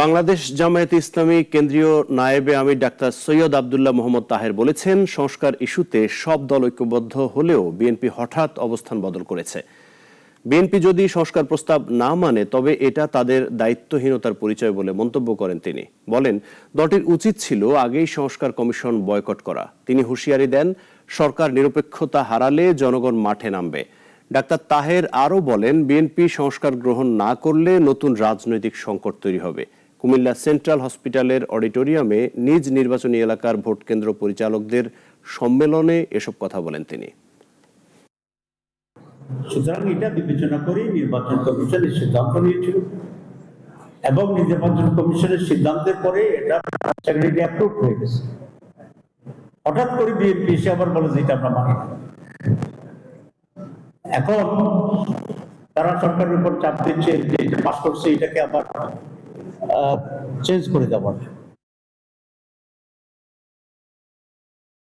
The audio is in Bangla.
বাংলাদেশ জামায়াত ইসলামী কেন্দ্রীয় নায়েবে আমি ডাক্তার সৈয়দ আবদুল্লাহ মোহাম্মদ তাহের বলেছেন, সংস্কার ইস্যুতে সব দল ঐক্যবদ্ধ হলেও বিএনপি হঠাৎ অবস্থান বদল করেছে। বিএনপি যদি সংস্কার প্রস্তাব না মানে তবে এটা তাদের দায়িত্বহীনতার পরিচয় বলে মন্তব্য করেন তিনি। বলেন, দলটির উচিত ছিল আগেই সংস্কার কমিশন বয়কট করা। তিনি হুঁশিয়ারি দেন, সরকার নিরপেক্ষতা হারালে জনগণ মাঠে নামবে। ডাক্তার তাহের আরও বলেন, বিএনপি সংস্কার গ্রহণ না করলে নতুন রাজনৈতিক সংকট তৈরি হবে। কুমিল্লা সেন্ট্রাল হসপিটালের অডিটোরিয়ামে নিজ নির্বাচনী এলাকার ভোট কেন্দ্র পরিচালকদের সম্মেলনে এসব কথা বলেন তিনি। সুতরাং এটা বিবেচনা করেই নির্বাচন কমিশন এই সিদ্ধান্ত নিয়েছিল। এবং নির্বাচন কমিশনের সিদ্ধান্তের পরে এটা অ্যাপ্রুভ হয়ে গেছে। হঠাৎ করে বিএনপি এসে আবার বলে যে এটা আমরা মানি এখন তারা সরকারের উপর চাপ দিচ্ছে, যে পাস করছে, এটাকে আবার চেঞ্জ করে দেওয়ার